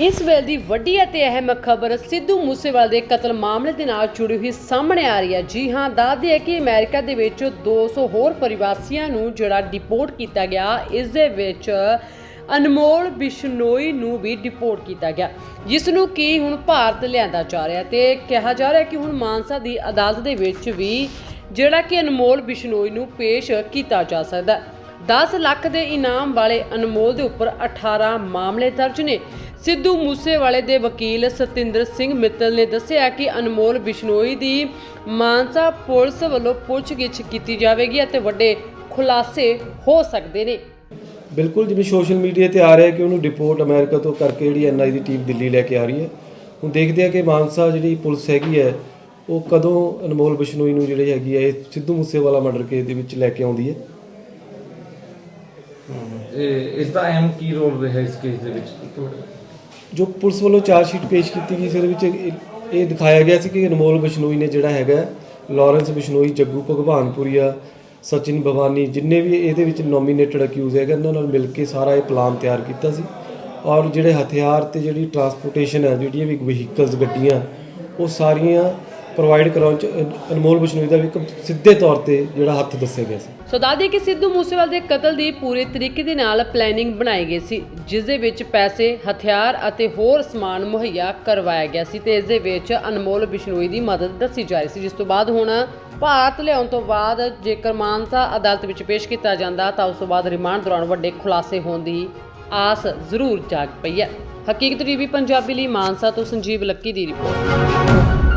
ਇਸ ਵੇਲੇ ਦੀ ਵੱਡੀ ਅਤੇ ਅਹਿਮ ਖਬਰ ਸਿੱਧੂ ਮੂਸੇਵਾਲੇ ਦੇ ਕਤਲ ਮਾਮਲੇ ਦੇ ਨਾਲ ਜੁੜੀ ਹੋਈ ਸਾਹਮਣੇ ਆ ਰਹੀ ਹੈ। ਜੀ ਹਾਂ, ਦੱਸਦੇ ਹੈ ਕਿ ਅਮਰੀਕਾ ਦੇ ਵਿੱਚ 200 ਹੋਰ ਪਰਿਵਾਸੀਆਂ ਨੂੰ ਜਿਹੜਾ ਡਿਪੋਰਟ ਕੀਤਾ ਗਿਆ, ਇਸ ਦੇ ਵਿੱਚ ਅਨਮੋਲ ਬਿਸ਼ਨੋਈ ਨੂੰ ਵੀ ਡਿਪੋਰਟ ਕੀਤਾ ਗਿਆ। ਜਿਸ ਨੂੰ ਕੀ ਹੁਣ ਭਾਰਤ ਲਿਆਂਦਾ ਜਾ ਰਿਹਾ ਤੇ ਕਿਹਾ ਜਾ ਰਿਹਾ ਕਿ ਹੁਣ ਮਾਨਸਾ ਦੀ ਅਦਾਲਤ ਦੇ ਵਿੱਚ ਵੀ ਜਿਹੜਾ ਕਿ ਅਨਮੋਲ ਬਿਸ਼ਨੋਈ ਨੂੰ ਪੇਸ਼ ਕੀਤਾ ਜਾ ਸਕਦਾ ਹੈ। 10 ਲੱਖ ਦੇ ਇਨਾਮ ਵਾਲੇ ਅਨਮੋਲ ਦੇ ਉੱਪਰ 18 ਮਾਮਲੇ ਦਰਜ ਨੇ। ਸਿੱਧੂ ਮੂਸੇਵਾਲੇ ਦੇ ਵਕੀਲ ਸਤਿੰਦਰ ਸਿੰਘ ਮਿੱਤਲ ਨੇ ਦੱਸਿਆ ਕਿ ਅਨਮੋਲ ਬਿਸ਼ਨੋਈ ਦੀ ਮਾਨਸਾ ਪੁਲਿਸ ਵੱਲੋਂ ਪੁੱਛਗਿੱਛ ਕੀਤੀ ਜਾਵੇਗੀ ਅਤੇ ਵੱਡੇ ਖੁਲਾਸੇ ਹੋ ਸਕਦੇ ਨੇ। ਬਿਲਕੁਲ ਜਿਵੇਂ ਸੋਸ਼ਲ ਮੀਡੀਆ ਤੇ ਆ ਰਿਹਾ ਕਿ ਉਹਨੂੰ ਡਿਪੋਰਟ ਅਮਰੀਕਾ ਤੋਂ ਕਰਕੇ ਜਿਹੜੀ ਐਨਆਈ ਦੀ ਟੀਮ ਦਿੱਲੀ ਲੈ ਕੇ ਆ ਰਹੀ ਹੈ। ਹੁਣ ਦੇਖਦੇ ਆ ਕਿ ਮਾਨਸਾ ਜਿਹੜੀ ਪੁਲਿਸ ਹੈਗੀ ਹੈ ਉਹ ਕਦੋਂ ਅਨਮੋਲ ਬਿਸ਼ਨੋਈ ਨੂੰ ਜਿਹੜੀ ਹੈਗੀ ਹੈ ਇਹ ਸਿੱਧੂ ਮੂਸੇਵਾਲਾ ਮਰਡਰ ਕੇਸ ਦੇ ਵਿੱਚ ਲੈ ਕੇ ਆਉਂਦੀ ਹੈ। ਇਹ ਇਸ ਦਾ ਅਹਿਮ ਕੀ ਰੋਲ ਰਿਹਾ ਇਸ ਕੇਸ ਦੇ ਵਿੱਚ? ਇੱਕ ਮਿੰਟ ਜੋ ਪੁਲਿਸ ਵੱਲੋਂ ਚਾਰਜ ਸ਼ੀਟ ਪੇਸ਼ ਕੀਤੀ ਗਈ ਸੀ, ਉਹਦੇ ਵਿੱਚ ਇਹ- ਇਹ ਦਿਖਾਇਆ ਗਿਆ ਸੀ ਕਿ ਅਨਮੋਲ ਬਿਸ਼ਨੋਈ ਨੇ ਜਿਹੜਾ ਹੈਗਾ, ਲਾਰੈਂਸ ਬਿਸ਼ਨੋਈ, ਜੱਗੂ ਭਗਵਾਨਪੁਰੀਆ ਸਚਿਨ ਭਵਾਨੀ, ਜਿੰਨੇ ਵੀ ਇਹਦੇ ਵਿੱਚ ਨੋਮੀਨੇਟਡ ਅਕਿਊਜ਼ ਹੈਗੇ ਇਹਨਾਂ ਨਾਲ ਮਿਲ ਕੇ ਸਾਰਾ ਇਹ ਪਲਾਨ ਤਿਆਰ ਕੀਤਾ ਸੀ। ਔਰ ਜਿਹੜੇ ਹਥਿਆਰ ਤੇ ਜਿਹੜੀ ਟਰਾਂਸਪੋਰਟੇਸ਼ਨ ਹੈ ਜਿਹੜੀਆਂ ਵੀ ਵਹੀਕਲਸ ਗੱਡੀਆਂ, ਉਹ ਸਾਰੀਆਂ ਪ੍ਰੋਵਾਈਡ ਕਰਾਉਣ ਚ ਅਨਮੋਲ ਬਿਸ਼ਨੋਈ ਦਾ ਵੀ ਇੱਕ ਸਿੱਧੇ ਤੌਰ ਤੇ ਜਿਹੜਾ ਹੱਥ ਦੱਸਿਆ ਗਿਆ ਸੀ। ਸੋ ਦੱਸਦੇ ਕਿ ਸਿੱਧੂ ਮੂਸੇਵਾਲੇ ਦੇ ਕਤਲ ਦੀ ਪੂਰੇ ਤਰੀਕੇ ਦੇ ਨਾਲ ਪਲੈਨਿੰਗ ਬਣਾਈ ਗਈ ਸੀ, ਜਿਸ ਦੇ ਵਿੱਚ ਪੈਸੇ, ਹਥਿਆਰ ਅਤੇ ਹੋਰ ਸਮਾਨ ਮੁਹੱਈਆ ਕਰਵਾਇਆ ਗਿਆ ਸੀ ਤੇ ਇਸ ਦੇ ਵਿੱਚ ਅਨਮੋਲ ਬਿਸ਼ਨੋਈ ਦੀ ਮਦਦ ਦੱਸੀ ਜਾ ਰਹੀ ਸੀ, ਜਿਸ ਤੋਂ ਬਾਅਦ ਹੁਣ ਭਾਰਤ ਲਿਆਉਣ ਤੋਂ ਬਾਅਦ ਜੇਕਰ ਮਾਨਸਾ ਅਦਾਲਤ ਵਿੱਚ ਪੇਸ਼ ਕੀਤਾ ਜਾਂਦਾ ਤਾਂ ਉਸ ਤੋਂ ਬਾਅਦ ਰਿਮਾਂਡ ਦੌਰਾਨ ਵੱਡੇ ਖੁਲਾਸੇ ਹੋਣ ਦੀ ਆਸ ਜ਼ਰੂਰ ਜਾਗ ਪਈ ਹੈ। ਹਕੀਕਤ ਟੀਵੀ, ਪੰਜਾਬੀ ਲਈ ਮਾਨਸਾ ਤੋਂ ਸੰਜੀਵ ਲੱਕੀ ਦੀ ਰਿਪੋਰਟ।